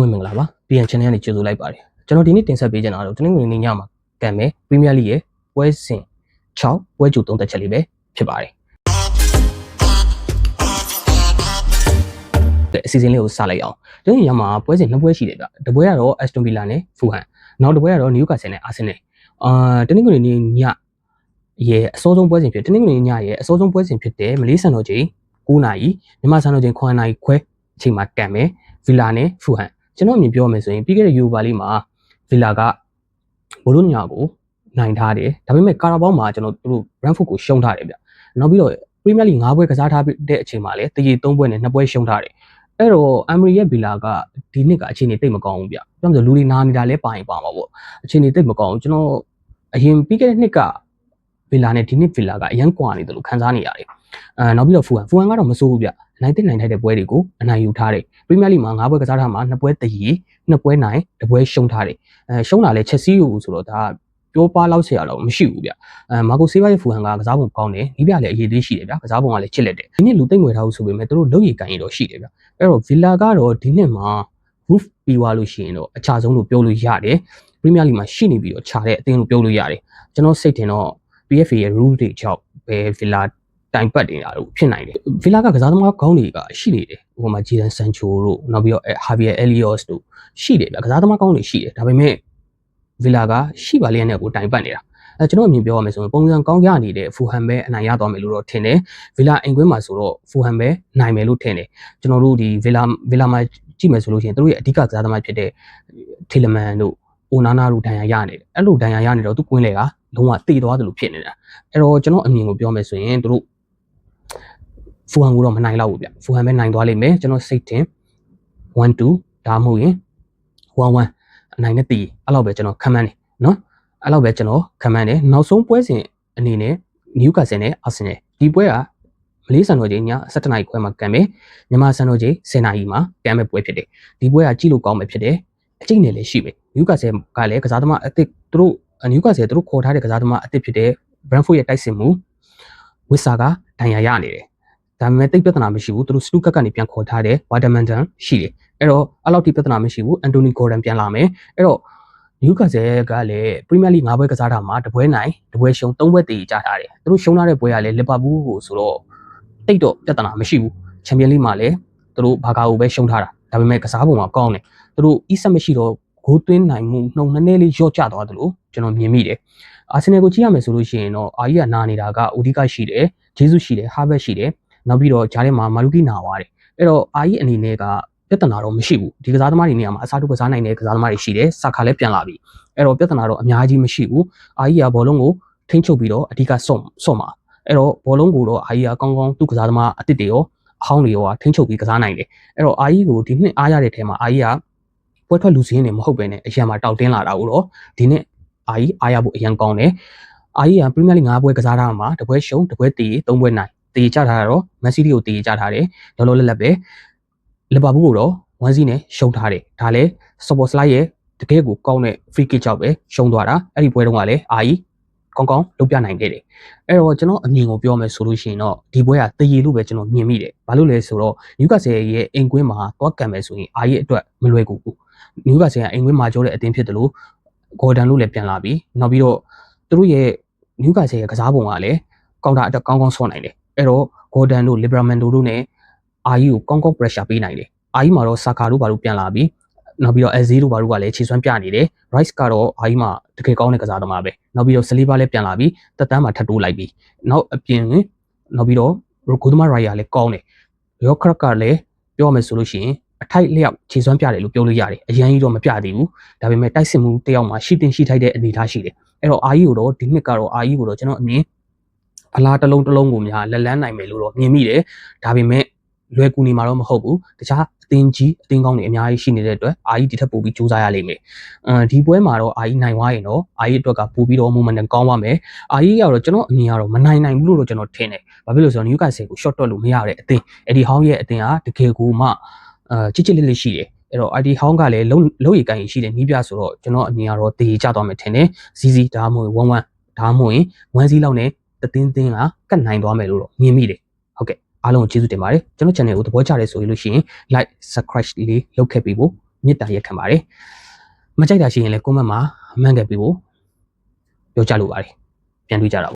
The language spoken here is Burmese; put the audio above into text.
လုံးဝမင်္ဂလာပါ PN channel ကနေကြိုဆိုလိုက်ပါတယ်ကျွန်တော်ဒီနေ့တင်ဆက်ပေးချင်တာတော့တနင်္ဂနွေနေ့ညမှာကံမယ် Premier League ရဲ့ပွဲစဉ်6ပွဲကြိုသုံးသက်ချက်လေးပဲဖြစ်ပါတယ်တဲ့အစီအစဉ်လေးကိုစလိုက်အောင်ဒီနေ့ညမှာပွဲစဉ်နှစ်ပွဲရှိတယ်ဗျတပွဲကတော့ Aston Villa နဲ့ Fulham နောက်တစ်ပွဲကတော့ Newcastle နဲ့ Arsenal အာတနင်္ဂနွေနေ့ညရဲ့အစောဆုံးပွဲစဉ်ဖြစ်တနင်္ဂနွေနေ့ညရဲ့အစောဆုံးပွဲစဉ်ဖြစ်တဲ့မလေးစံတော်ချိန်9နာရီမြန်မာစံတော်ချိန်9နာရီခွဲအချိန်မှာကံမယ် Villa နဲ့ Fulham ကျွန်တော်အမြင်ပြောမယ်ဆိုရင်ပြီးခဲ့တဲ့ Europa League မှာ Villa ကဘောလုံးညာကိုနိုင်ထားတယ်ဒါပေမဲ့ကာရာဘောင်းမှာကျွန်တော်တို့ Brentford ကိုရှုံးထားတယ်ဗျနောက်ပြီးတော့ Premier League 5ပွဲကစားထားတဲ့အချိန်မှာလည်းတရီ3ပွဲနဲ့2ပွဲရှုံးထားတယ်အဲ့တော့ Emery ရဲ့ Villa ကဒီနှစ်ကအခြေအနေတိတ်မကောင်းဘူးဗျပြောမှဆိုလူတွေနားနေတာလည်းပါရင်ပါမှာပေါ့အခြေအနေတိတ်မကောင်းဘူးကျွန်တော်အရင်ပြီးခဲ့တဲ့နှစ်က Villa နဲ့ဒီနှစ် Villa ကအရန်ကွာနေတယ်လို့ခန်းစားနေရတယ်အဲနောက်ပြီးတော့ Fulham Fulham ကတော့မဆိုးဘူးဗျ နိုင်တဲ့နိုင်ထိုက်တဲ့ပွဲတွေကိုအနိုင်ယူထားတယ်ပရီးမီးယားလိမှာ၅ပွဲကစားထားမှာ၂ပွဲတည်၂ပွဲနိုင်တစ်ပွဲရှုံးထားတယ်အဲရှုံးတာလဲချက်စီကိုဆိုတော့ဒါပြောပါလောက်ဆရာတော့မရှိဘူးဗျအဲမာကိုဆေးဘာရဲ့ဖူဟန်ကကစားပုံကောင်းတယ်ဒီပြလည်းအရေးသေးရှိတယ်ဗျကစားပုံကလည်းချစ်လက်တယ်ဒီနှစ်လူသိမ့်ငွေထားလို့ဆိုပေမဲ့တို့လုံရည်ကန်ရတော့ရှိတယ်ဗျအဲ့တော့ဗီလာကတော့ဒီနှစ်မှာ roof ပြီးသွားလို့ရှိရင်တော့အချဆုံးလို့ပြောလို့ရတယ်ပရီးမီးယားလိမှာရှိနေပြီးတော့ခြာတဲ့အသင်းလို့ပြောလို့ရတယ်ကျွန်တော်စိတ်ထင်တော့ PFA ရဲ့ rule တွေကြောင့်ပဲဗီလာ တိုင်ပတ်နေတာလို့ဖြစ်နိုင်တယ်ဗီလာကကစားသမားကောင်းတွေကရှိနေတယ်ဟိုမှာဂျီဒန်ဆန်ချိုတို့နောက်ပြီးတော့ဟာဗီယာအယ်လီယောစ်တို့ရှိတယ်ဗျကစားသမားကောင်းတွေရှိတယ်ဒါပေမဲ့ဗီလာကရှိပါလျက်နဲ့ကိုတိုင်ပတ်နေတာအဲကျွန်တော်အမြင်ပြောရမယ်ဆိုရင်ပုံစံကောင်းရနေတဲ့ဖူဟန်ပဲအနိုင်ရသွားမယ်လို့တော့ထင်တယ်ဗီလာအိမ်ကွင်းမှာဆိုတော့ဖူဟန်ပဲနိုင်မယ်လို့ထင်တယ်ကျွန်တော်တို့ဒီဗီလာဗီလာမှာကြည့်မယ်ဆိုလို့ရှိရင်တို့ရဲ့အဓိကကစားသမားဖြစ်တဲ့ထီလမန်တို့အိုနာနာတို့ဒဏ်ရာရနေတယ်အဲ့လိုဒဏ်ရာရနေတော့သူကွင်းလေကလုံးဝတေသွားတယ်လို့ဖြစ်နေတာအဲ့တော့ကျွန်တော်အမြင်ကိုပြောမယ်ဆိုရင်တို့ ဖူဟန်ကိုတော့မနိုင်တော့ဘူးဗျဖူဟန်ပဲနိုင်သွားလိမ့်မယ်ကျွန်တော်စိတ်တင်1 2ဒါမှမဟုတ်ရင်1 1အနိုင်နဲ့တည်အဲ့လောက်ပဲကျွန်တော်ခံမှန်းနေနော်အဲ့လောက်ပဲကျွန်တော်ခံမှန်းတယ်နောက်ဆုံးပွဲစဉ်အနေနဲ့နယူကာဆယ်နဲ့အာဆင်နယ်ဒီပွဲကမလေးစံတော်ချိန်ည7:00နာရီခွဲမှာကံမယ်မြန်မာစံတော်ချိန်10:00နာရီမှာကံမဲ့ပွဲဖြစ်တယ်ဒီပွဲကကြည့်လို့ကောင်းမယ်ဖြစ်တယ်အကျိတ်နယ်လည်းရှိမယ်နယူကာဆယ်ကလည်းကစားသမားအစ်စ်သူတို့နယူကာဆယ်သူတို့ခေါ်ထားတဲ့ကစားသမားအစ်စ်ဖြစ်တဲ့ Brentford ရဲ့တိုက်စစ်မှုဝစ်ဆာကဒဏ်ရာရနေတယ် ဒါပေမဲ့တိတ်ပြဿနာမရှိဘူးသူတို့စတူကတ်ကနေပြန်ခေါ်ထားတဲ့ Watermanton ရှိတယ်အဲ့တော့အဲ့လောက်ထိပြဿနာမရှိဘူး Anthony Gordon ပြန်လာမယ်အဲ့တော့နယူကာဆယ်ကလည်းပရီးမီးယားလိ၅ပွဲကစားတာမှာတပွဲနိုင်တပွဲရှုံး၃ပွဲတည်ကြထားတယ်သူတို့ရှုံးထားတဲ့ပွဲကလည်းလီဗာပူးကိုဆိုတော့တိတ်တော့ပြဿနာမရှိဘူးချန်ပီယံလိမှာလည်းသူတို့ဘာကာကိုပဲရှုံးထားတာဒါပေမဲ့ကစားပုံမှာကောင်းတယ်သူတို့အီဆက်မရှိတော့ဂိုးသွင်းနိုင်မှုနှုံနည်းနည်းလေးလျော့ကျသွားတယ်လို့ကျွန်တော်မြင်မိတယ်အာဆင်နယ်ကိုကြည့်ရမယ်ဆိုလို့ရှိရင်တော့အာကြီးကနာနေတာကဦးဒီကရှိတယ်ဂျေဆုရှိတယ်ဟာဘက်ရှိတယ် နောက်ပြီးတော့ဂျားထဲမှာမာလူကီနာသွားတယ်အဲ့တော့အာကြီးအနေနဲ့ကပြဿနာတော့မရှိဘူးဒီကစားသမားတွေနေရာမှာအစားထိုးကစားနိုင်တဲ့ကစားသမားတွေရှိတယ်စာခါလည်းပြန်လာပြီအဲ့တော့ပြဿနာတော့အများကြီးမရှိဘူးအာကြီးကဘောလုံးကိုထိန်းချုပ်ပြီးတော့အဓိကဆော့ဆော့မှာအဲ့တော့ဘောလုံးကိုတော့အာကြီးကကောင်းကောင်းသူ့ကစားသမားအစ်စ်တွေရောအဟောင်းတွေရောထိန်းချုပ်ပြီးကစားနိုင်တယ်အဲ့တော့အာကြီးကိုဒီနှစ်အားရတဲ့ထဲမှာအာကြီးကပွဲထွက်လူစင်းနေမဟုတ်ပဲနဲ့အရန်မှာတောက်တင်းလာတာကိုတော့ဒီနှစ်အာကြီးအားရဖို့အရန်ကောင်းတယ်အာကြီးကပရီးမီးယားလိ၅ပွဲကစားထားမှာတပွဲရှုံးတပွဲတည်၃ပွဲနိုင် တည်ကြထားတာတော့မန်စီးတီကိုတည်ကြထားတယ်လောလောလတ်လတ်ပဲလီဗာပူးကိုတော့ဝမ်စီနဲ့ရှုံးထားတယ်ဒါလည်းစပေါ်စလိုက်ရဲ့တကယ်ကိုကောင်းတဲ့ free kick ကြောင့်ပဲရှုံးသွားတာအဲ့ဒီပွဲတုန်းကလည်းအာကြီးကောင်းကောင်းလုပ်ပြနိုင်ခဲ့တယ်အဲ့တော့ကျွန်တော်အမြင်ကိုပြောမယ်ဆိုလို့ရှိရင်တော့ဒီပွဲကတည်ရလို့ပဲကျွန်တော်မြင်မိတယ်ဘာလို့လဲဆိုတော့နယူကာဆယ်ရဲ့အိမ်ကွင်းမှာသွားကံမယ်ဆိုရင်အာကြီးအတွက်မလွယ်ကူဘူးနယူကာဆယ်ကအိမ်ကွင်းမှာကြောတဲ့အတင်းဖြစ်တယ်လို့ဂေါ်ဒန်လို့လည်းပြန်လာပြီနောက်ပြီးတော့သူတို့ရဲ့နယူကာဆယ်ရဲ့ကစားပုံကလည်းကောင်တာအတွက်ကောင်းကောင်းဆော့နိုင်တယ် အဲ့တော့ဂေါ်ဒန်တို့လီဘရာမန်ဒိုတို့နဲ့အာကြီးကိုကောင်းကောင်း pressure ပေးနိုင်တယ်အာကြီးမှာတော့ဆာကာတို့ဘာလို့ပြန်လာပြီနောက်ပြီးတော့ Azee တို့ဘာတို့ကလည်းခြေစွမ်းပြနေတယ် Rice ကတော့အာကြီးမှာတကယ်ကောင်းတဲ့ကစားသမားပဲနောက်ပြီးတော့ Saliba လည်းပြန်လာပြီတက်တန်းမှာထပ်တိုးလိုက်ပြီနောက်အပြင်နောက်ပြီးတော့ Goduma Raya လည်းကောင်းတယ် Yorker ကလည်းပြောရမယ်ဆိုလို့ရှိရင်အထိုက်လျောက်ခြေစွမ်းပြတယ်လို့ပြောလို့ရတယ်အရန်ကြီးတော့မပြသေးဘူးဒါပေမဲ့တိုက်စစ်မှုတယောက်မှာရှိတင်ရှိထိုက်တဲ့အနေအထားရှိတယ်အဲ့တော့အာကြီးကိုတော့ဒီနှစ်ကတော့အာကြီးကိုတော့ကျွန်တော်အမြင် အလားတစ်လုံးတစ်လုံးကိုများလက်လန်းနိုင်မယ်လို့တော့မြင်မိတယ်ဒါပေမဲ့လွယ်ကူနေမှာတော့မဟုတ်ဘူးတခြားအသင်းကြီးအသင်းကောင်းတွေအများကြီးရှိနေတဲ့အတွက်အာကြီးဒီထက်ပိုပြီးစူးစမ်းရလိမ့်မယ်အဲဒီပွဲမှာတော့အာကြီးနိုင်သွားရင်တော့အာကြီးအတွက်ကပိုပြီးတော့ momentum ကောင်းပါမယ်အာကြီးကတော့ကျွန်တော်အမြင်ကတော့မနိုင်နိုင်ဘူးလို့တော့ကျွန်တော်ထင်တယ်ဘာဖြစ်လို့ဆိုတော့ Newcastle ကို short တွက်လို့မရတဲ့အသင်းအဲ့ဒီဟောင်းရဲ့အသင်းဟာတကယ်ကိုမှအာချစ်ချစ်လေးလေးရှိတယ်အဲ့တော့ ID ဟောင်းကလည်းလုံးလုံးရီကိုင်းရှိတယ်နီးပြဆိုတော့ကျွန်တော်အမြင်ကတော့တည်ကြသွားမယ်ထင်တယ်ဇီဇီဒါမှမဟုတ်1 1ဒါမှမဟုတ်1စီလောက်နဲ့ တသင်းသင်းကကတ်နိုင်သွားမယ်လို့တော့မြင်မိတယ်အားလုံးကိုကျေးဇူးတင်ပါတယ်ကျွန်တော် channel ကိုသဘောကျတယ်ဆိုလို့ရှိရင် like subscribe လေးလုပ်ခဲ့ပေးဖို့မေတ္တာရက်ခံပါတယ်မကြိုက်တာရှိရင်လည်း comment မှာမှန်ခဲ့ပြီးဖို့ပြောကြလိုပါတယ်ပြန်တွေ့ကြတာ